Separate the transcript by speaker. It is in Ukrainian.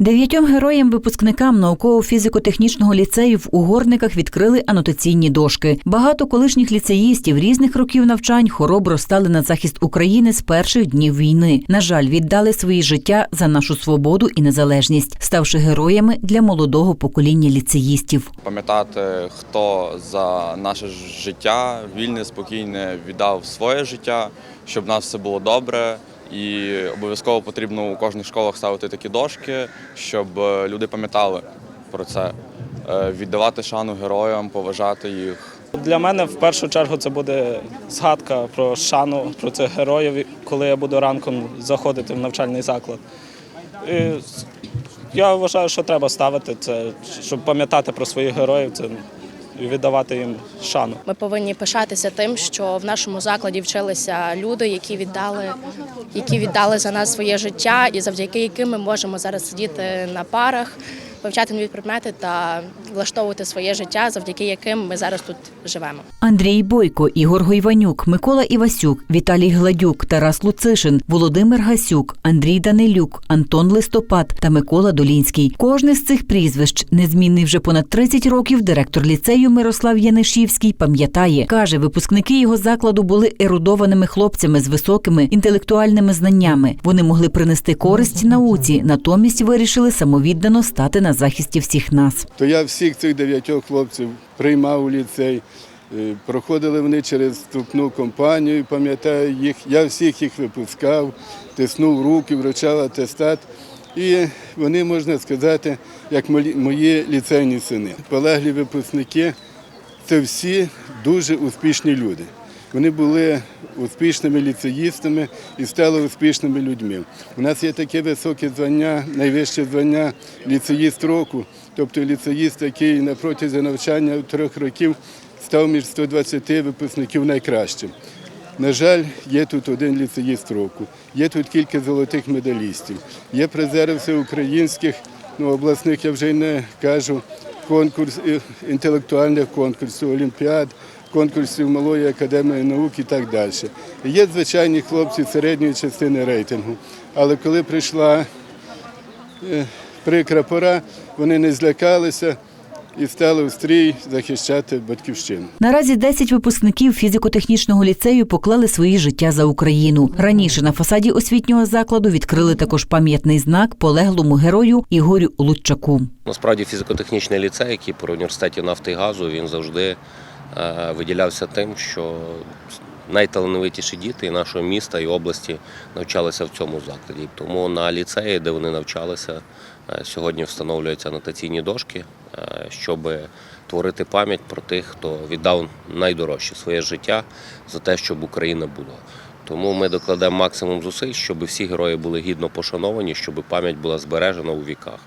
Speaker 1: Дев'ятьом героям-випускникам науково-фізико-технічного ліцею в Угорниках відкрили анотаційні дошки. Багато колишніх ліцеїстів різних років навчань хоробро стали на захист України з перших днів війни. На жаль, віддали свої життя за нашу свободу і незалежність, ставши героями для молодого покоління ліцеїстів.
Speaker 2: пам'ятати, хто за наше життя вільне, спокійне віддав своє життя, щоб в нас все було добре. І обов'язково потрібно у кожних школах ставити такі дошки, щоб е, люди пам'ятали про це, Е, віддавати шану героям, поважати їх.
Speaker 3: Для мене в першу чергу це буде згадка про шану, про цих героїв, коли я буду ранком заходити в навчальний заклад. І я вважаю, що треба ставити це, щоб пам'ятати про своїх героїв це, і віддавати їм шану.
Speaker 4: Ми повинні пишатися тим, що в нашому закладі вчилися люди, які віддали, які віддали за нас своє життя, і завдяки яким ми можемо зараз сидіти на парах, вивчати нові предмети та влаштовувати своє життя, завдяки яким ми зараз тут живемо.
Speaker 1: Андрій Бойко, Ігор Гойванюк, Микола Івасюк, Віталій Гладюк, Тарас Луцишин, Володимир Гасюк, Андрій Данилюк, Антон Листопад та Микола Долінський. Кожне з цих прізвищ, незмінний вже понад 30 років, директор ліцею Мирослав Янишівський пам'ятає. Каже, випускники його закладу були ерудованими хлопцями з високими інтелектуальними знаннями. Вони могли принести користь науці, натомість вирішили самовіддано стати на захисті всіх нас.
Speaker 5: то я всіх цих дев'ятьох хлопців приймав у ліцей. Е, Проходили вони через вступну кампанію, пам'ятаю їх. Я всіх їх випускав, тиснув руки, вручав атестат. І вони, можна сказати, як мої ліцейні сини. Полеглі випускники це всі дуже успішні люди. Вони були успішними ліцеїстами і стали успішними людьми. У нас є таке високе звання, найвище звання ліцеїст року, тобто ліцеїст, який на протязі навчання трьох років став між 120 випускників найкращим. На жаль, є тут один ліцеїст року, є тут кілька золотих медалістів, є призери всеукраїнських, ну, обласних я вже й не кажу, конкурс, е, інтелектуальних конкурсів, олімпіад, конкурсів Малої академії наук і так далі. Є звичайні хлопці середньої частини рейтингу, але коли прийшла е, прикра пора, вони не злякалися і стали в стрій захищати батьківщину.
Speaker 1: Наразі 10 випускників фізико-технічного ліцею поклали свої життя за Україну. Раніше на фасаді освітнього закладу відкрили також пам'ятний знак полеглому герою Ігорю Лучаку.
Speaker 6: Насправді фізико-технічний ліцей, який при університеті нафти і газу, він завжди виділявся тим, що найталановитіші діти нашого міста і області навчалися в цьому закладі. Тому на ліцеї, де вони навчалися, е, сьогодні встановлюються анотаційні дошки, е, щоб творити пам'ять про тих, хто віддав найдорожче своє життя за те, щоб Україна була. Тому ми докладемо максимум зусиль, щоб всі герої були гідно пошановані, щоб пам'ять була збережена у віках.